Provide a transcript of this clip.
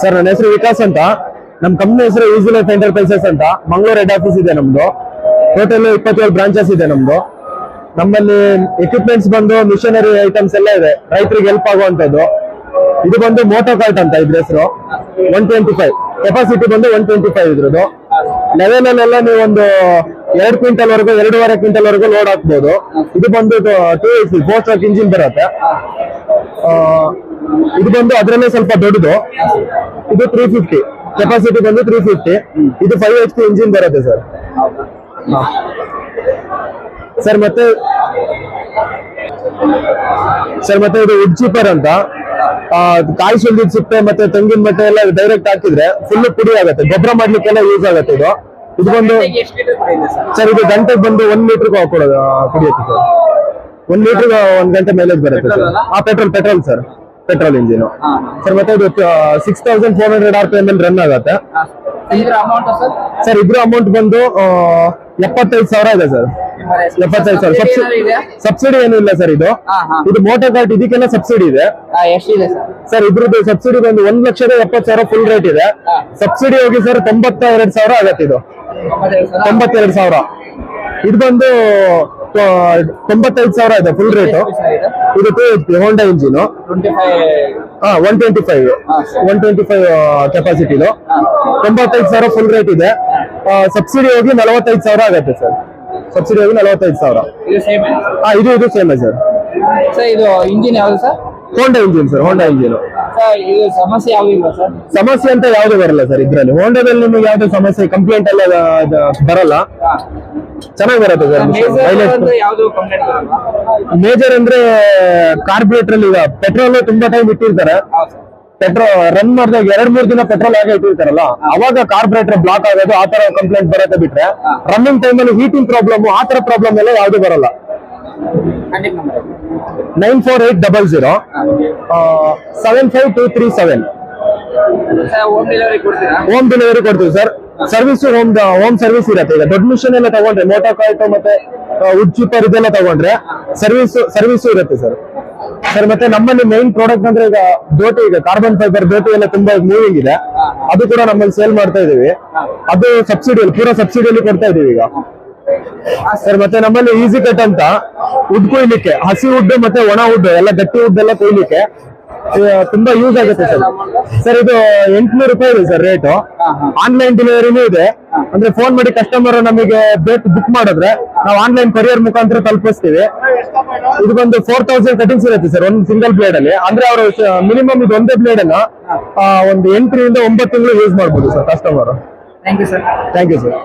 Sir, ನನ್ನ ಹೆಸರು ವಿಕಾಸ್ ಅಂತ. ನಮ್ಮ ಕಂಪ್ನಿ ಹೆಸರು ಈಸಿ ಲೈಫ್ ಎಂಟರ್ಪ್ರೈಸಸ್ ಅಂತ. ಮಂಗಳೂರು ಹೆಡ್ ಆಫೀಸ್ ಇದೆ ನಮ್ದು. ಟೋಟಲ್ ಇಪ್ಪತ್ತೇಳು ಬ್ರಾಂಚಸ್ ಇದೆ ನಮ್ದು. ನಮ್ಮಲ್ಲಿ ಎಕ್ವಿಪ್ಮೆಂಟ್ಸ್ ಬಂದು ಮಿಷನರಿ ಐಟಮ್ಸ್ ಎಲ್ಲ ಇದೆ. ರೈತರಿಗೆ ಹೆಲ್ಪ್ ಆಗುವಂತದ್ದು ಇದು ಬಂದು ಮೋಟೋ ಕಾರ್ಟ್ ಅಂತ ಇದ್ರ ಹೆಸರು. ಒನ್ ಟ್ವೆಂಟಿ ಫೈವ್ ಕೆಪಾಸಿಟಿ ಬಂದು ಒನ್ ಟ್ವೆಂಟಿ ಫೈವ್ ಇದ್ರದ್ದು. ಲೆವೆಲ್ ಅಲ್ಲೆಲ್ಲ ನೀವು ಒಂದು ಎರಡು ಕ್ವಿಂಟಲ್ ವರೆಗೂ ಎರಡೂವರೆ ಕ್ವಿಂಟಲ್ ವರೆಗೂ ಲೋಡ್ ಹಾಕ್ಬೋದು. ಇದು ಬಂದು two AC four stroke engine ಬರುತ್ತೆ. ಇದು ಬಂದು ಅದರಲ್ಲೇ ಸ್ವಲ್ಪ ದೊಡ್ಡದು. ಇದು ತ್ರೀ ಫಿಫ್ಟಿ ಕೆಪಾಸಿಟಿ ಬಂದು ತ್ರೀ ಫಿಫ್ಟಿ ಇದು ಫೈವ್ ಎಚ್ ಪಿ ಇಂಜಿನ್ ಬರುತ್ತೆ ಸರ್. ಸರ್ ಮತ್ತೆ ಸರ್ ಮತ್ತೆ ಇದು ಉಡ್ ಚೀಪರ್ ಅಂತ. ಕಾಯಿ ಸುಲ್ದಿದ್ ಸಿಪ್ಪೆ ಮತ್ತೆ ತೆಂಗಿನ ಮಟ್ಟೆ ಎಲ್ಲ ಡೈರೆಕ್ಟ್ ಹಾಕಿದ್ರೆ ಫುಲ್ ಪುಡಿ ಆಗುತ್ತೆ. ಗೊಬ್ಬರ ಮಾಡ್ಲಿಕ್ಕೆಲ್ಲ ಯೂಸ್ ಆಗುತ್ತೆ ಇದು. ಇದು ಬಂದು ಸರ್? ಇದು ಗಂಟೆಗೆ ಬಂದು ಒಂದ್ ಮೀಟರ್ ಕೊಡೋದು ಆ, ಕುಡಿಯುತ್ತೆ ಸರ್. ಒಂದ್ ಲೀಟರ್ ಒಂದ್ ಗಂಟೆ ಮೈಲೇಜ್ ಬರುತ್ತೆ ಸರ್. ಆ petrol petrol sir. Petrol engine sir ಮತ್ತೆ ಇದು six thousand four hundred R P M run ಆಗುತ್ತೆ. ಸರ್. ಇದ್ರ ಅಮೌಂಟ್ ಬಂದು ಎಪ್ಪತ್ತೈದು ಸಾವಿರ ಇದೆ ಸರ್. ಎಪ್ಪತ್ತೈದು ಸಾವಿರ. ಸಬ್ಸಿಡಿ ಏನು ಇಲ್ಲ ಸರ್ ಇದು. ಇದು ಮೋಟರ್ ಕಾರ್ಟ್ ಇದಕ್ಕೆಲ್ಲ ಸಬ್ಸಿಡಿ ಇದೆ. ಸರ್? ಇದ್ರದ್ದು ಸಬ್ಸಿಡಿ ಬಂದು ಒಂದ್ ಲಕ್ಷದ ಎಪ್ಪತ್ತು ಸಾವಿರ ಫುಲ್ ರೇಟ್ ಇದೆ. ಸಬ್ಸಿಡಿ ಹೋಗಿ ಸರ್ ತೊಂಬತ್ತ ಎರಡು ಸಾವಿರ ಆಗತ್ತೆ ಇದು. ತೊಂಬತ್ತೆರಡು ಸಾವಿರ. ಇದು ಬಂದು ತೊಂಬತ್ತೈದು ಸಾವಿರ ಇದೆ ಫುಲ್ ರೇಟು ಇದು? ಟೂ ಹೋಂಡಾ ಇಂಜಿನ್ ಹಾ one twenty five one twenty five ಕೆಪಾಸಿಟಿದು ತೊಂಬತ್ತೈದು ಸಾವಿರ ಫುಲ್ ರೇಟ್ ಇದೆ. ಸಬ್ಸಿಡಿ ಹೋಗಿ ನಲವತ್ತೈದು ಸಾವಿರ ಆಗತ್ತೆ ಸರ್. ಸಬ್ಸಿಡಿ ಹೋಗಿ ನಲವತ್ತೈದು ಸಾವಿರ. ಹಾ ಇದು ಇದು ಸೇಮ್ ಸರ್. ಸರ್ ಇದು ಇಂಜಿನ್ ಯಾವುದು sir? Honda engine sir Honda engine ಸಮಸ್ಯೆ ಅಂತ ಯಾವ್ದು ಬರಲ್ಲ ಸರ್ ಇದ್ರಲ್ಲಿ. ಹೋಂಡಾದಲ್ಲಿ ನಿಮಗೆ ಯಾವ್ದು ಸಮಸ್ಯೆ ಕಂಪ್ಲೇಂಟ್ ಎಲ್ಲ ಬರಲ್ಲ? ಚೆನ್ನಾಗಿ ಬರುತ್ತೆ ಸರ್ ಮೇಜರ್ ಅಂದ್ರೆ ಕಾರ್ಪೊರೇಟರ್ ಅಲ್ಲಿ ಈಗ ಪೆಟ್ರೋಲ್ ತುಂಬಾ ಟೈಮ್ ಇಟ್ಟಿರ್ತಾರೆ. ಪೆಟ್ರೋಲ್ ರನ್ ಮಾಡಿದಾಗ ಎರಡ್ ಮೂರ್ ದಿನ ಪೆಟ್ರೋಲ್ ಆಗಿ ಇಟ್ಟಿರ್ತಾರಲ್ಲ ಅವಾಗ ಕಾರ್ಪೊರೇಟರ್ ಬ್ಲಾಕ್ ಆಗೋದು ಆ ತರ ಕಂಪ್ಲೇಂಟ್ ಬರುತ್ತೆ ಬಿಟ್ರೆ ರನ್ನಿಂಗ್ ಟೈಮ್ ಅಲ್ಲಿ ಹೀಟಿಂಗ್ ಪ್ರಾಬ್ಲಮ್ ಆ ತರ ಪ್ರಾಬ್ಲಮ್ ಎಲ್ಲ ಯಾವ್ದು ಬರಲ್ಲ. Nine four eight double zero seven five two three seven delivery home delivery ಕೊಡ್ತೀವಿ sir. Service home home service ಇರುತ್ತೆ. ಈಗ ದೊಡ್ಡ ಮಿಷನ್ ಎಲ್ಲ ತಗೊಂಡ್ರೆ ಮೋಟೋ ಕಾಯ್ತು ಮತ್ತೆ ವುಡ್ ಚೀಪರ್ ಇದೆಲ್ಲ ತಗೊಂಡ್ರೆ ಸರ್ವಿಸ್ ಸರ್ವಿಸ್ ಇರುತ್ತೆ ಸರ್. ಸರ್ ಮತ್ತೆ ನಮ್ಮಲ್ಲಿ ಮೈನ್ ಪ್ರಾಡಕ್ಟ್ ಅಂದ್ರೆ ಈಗ ದೋಟಿ ಈಗ ಕಾರ್ಬನ್ ಫೈಬರ್ ದೋಟಿ ಎಲ್ಲ ತುಂಬಾ ಮೂವಿಂಗ್ ಇದೆ. ಅದು ಕೂಡ ನಮ್ಮಲ್ಲಿ ಸೇಲ್ ಮಾಡ್ತಾ ಇದೀವಿ. ಅದು ಸಬ್ಸಿಡಿಯಲ್ಲಿ ಪೂರಾ ಸಬ್ಸಿಡಿಯಲ್ಲಿ ಕೊಡ್ತಾ ಇದೀವಿ ಈಗ. ಸರ್ ಮತ್ತೆ ನಮ್ಮಲ್ಲಿ ಈಸಿ ಕಟ್ ಅಂತ ಉಡ್ ಕೊಯ್ಲಿಕ್ಕೆ ಹಸಿ ಉಡ್ ಮತ್ತೆ ಒಣ ಉಡ್ ಎಲ್ಲ ಗಟ್ಟಿ ಉಡ್ ಎಲ್ಲ ಕೊಯ್ಲಿಕ್ಕೆ ತುಂಬಾ ಯೂಸ್ ಆಗುತ್ತೆ ಸರ್. ಸರ್ ಇದು ಎಂಟುನೂರು ರೂಪಾಯಿ ಇದೆ ಸರ್ ರೇಟು ಆನ್ಲೈನ್ ಡೆಲಿವರಿನೂ ಇದೆ. ಅಂದ್ರೆ ಫೋನ್ ಮಾಡಿ ಕಸ್ಟಮರ್ ನಮಗೆ ಬೇಕು ಬುಕ್ ಮಾಡಿದ್ರೆ ನಾವು ಆನ್ಲೈನ್ ಕರಿಯರ್ ಮುಖಾಂತರ ತಲುಪಿಸ್ತೀವಿ. ಇದು ಬಂದು ಫೋರ್ ತೌಸಂಡ್ ಕಟಿಂಗ್ಸ್ ಇರುತ್ತೆ ಸರ್ ಒಂದು ಸಿಂಗಲ್ ಬ್ಲೇಡ್ ಅಲ್ಲಿ. ಅಂದ್ರೆ ಅವರು ಮಿನಿಮಮ್ ಇದು ಒಂದೇ ಬ್ಲೇಡ್ ಅನ್ನ ಒಂದು ಎಂಟರಿಂದ ಒಂಬತ್ತು ತಿಂಗಳು ಯೂಸ್ ಮಾಡ್ಬೋದು sir customer thank you sir thank you sir